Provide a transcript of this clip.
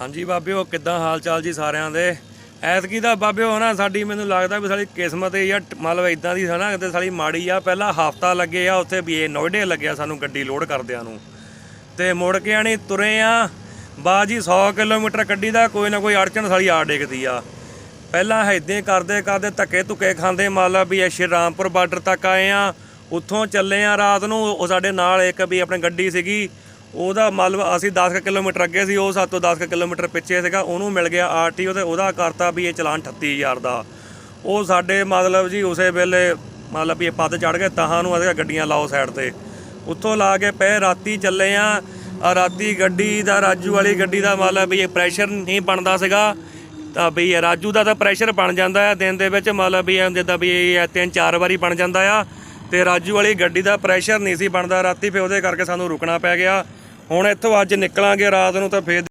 ਹਾਂਜੀ ਬਾਬਿਓ, ਕਿੱਦਾਂ ਹਾਲ ਚਾਲ ਜੀ ਸਾਰਿਆਂ ਦੇ? ਐਤਕੀ ਦਾ ਬਾਬਿਓ ਨਾ ਸਾਡੀ ਮੈਨੂੰ ਲੱਗਦਾ ਵੀ ਸਾਡੀ ਕਿਸਮਤ ਹੀ ਆ ਮਤਲਬ ਇਦਾਂ ਦੀ ਹੈ ਨਾ ਕਿਤੇ ਸਾਡੀ ਮਾੜੀ ਆ। ਪਹਿਲਾਂ ਹਫਤਾ ਲੱਗੇ ਆ ਉੱਥੇ ਵੀ ਇਹ ਨੋਇਡੇ ਲੱਗਿਆ ਸਾਨੂੰ ਗੱਡੀ ਲੋਡ ਕਰਦਿਆਂ ਨੂੰ। ਤੇ ਮੁੜ ਕੇ ਆਣੀ ਤੁਰੇ ਆ। ਬਾਜੀ 100 ਕਿਲੋਮੀਟਰ ਗੱਡੀ ਦਾ, ਕੋਈ ਨਾ ਕੋਈ ਅੜਚਣ ਸਾਲੀ ਆ ਡਿੱਗਦੀ ਆ। ਪਹਿਲਾਂ ਹੈਦੇ ਕਰਦੇ ਕਰਦੇ ਧੱਕੇ ਧੁੱਕੇ ਖਾਂਦੇ ਮੰਨ ਲਾ ਵੀ ਇਹ ਸ਼੍ਰੀ ਰਾਮਪੁਰ ਬਾਰਡਰ ਤੱਕ ਆਏ ਆ। ਉੱਥੋਂ ਚੱਲੇ ਆ ਰਾਤ ਨੂੰ, ਉਹ ਸਾਡੇ ਨਾਲ ਇੱਕ ਵੀ ਆਪਣੀ ਗੱਡੀ ਸੀਗੀ। ਉਹਦਾ ਮਤਲਬ ਅਸੀਂ 10 ਕੁ ਕਿਲੋਮੀਟਰ ਅੱਗੇ ਸੀ, ਉਹ ਸਾਡੇ ਤੋਂ 10 ਕੁ ਕਿਲੋਮੀਟਰ ਪਿੱਛੇ ਸੀਗਾ, ਉਹਨੂੰ ਮਿਲ ਗਿਆ ਆਰਟੀਓ ਤੇ ਉਹਦਾ ਕਰਤਾ ਵੀ ਇਹ ਚਲਾਨ 38000 ਦਾ। ਉਹ ਸਾਡੇ ਮਤਲਬ ਜੀ ਉਸੇ ਵੇਲੇ ਮਤਲਬ ਵੀ ਇਹ ਪੱਦ ਚੜ ਗਏ ਤਾਹਾਂ ਨੂੰ ਅਸੀਂ ਗੱਡੀਆਂ ਲਾਓ ਸਾਈਡ ਤੇ। ਉੱਥੋਂ ਲਾ ਕੇ ਪਏ, ਰਾਤੀ ਚੱਲੇ ਆ ਆ ਰਾਤੀ ਗੱਡੀ ਦਾ, ਰਾਜੂ ਵਾਲੀ ਗੱਡੀ ਦਾ ਮਤਲਬ ਵੀ ਇਹ ਪ੍ਰੈਸ਼ਰ ਨਹੀਂ ਬਣਦਾ ਸੀਗਾ। ਤਾਂ ਵੀ ਇਹ ਰਾਜੂ ਦਾ ਤਾਂ ਪ੍ਰੈਸ਼ਰ ਬਣ ਜਾਂਦਾ ਹੈ ਦਿਨ ਦੇ ਵਿੱਚ ਮਤਲਬ ਵੀ ਐਂ ਜਿੱਦਾਂ ਵੀ ਇਹ ਤਿੰਨ ਚਾਰ ਵਾਰੀ ਬਣ ਜਾਂਦਾ ਆ। ਤੇ ਰਾਜੂ ਵਾਲੀ ਗੱਡੀ ਦਾ ਪ੍ਰੈਸ਼ਰ ਨਹੀਂ ਸੀ ਬਣਦਾ, ਰਾਤੀ ਫੇ ਉਹਦੇ ਕਰਕੇ ਸਾਨੂੰ ਰੁਕਣਾ ਪੈ ਗਿਆ। ਹੁਣ ਇੱਥੋਂ ਅੱਜ ਨਿਕਲਾਂਗੇ ਰਾਤ ਨੂੰ ਤਾਂ ਫੇਰ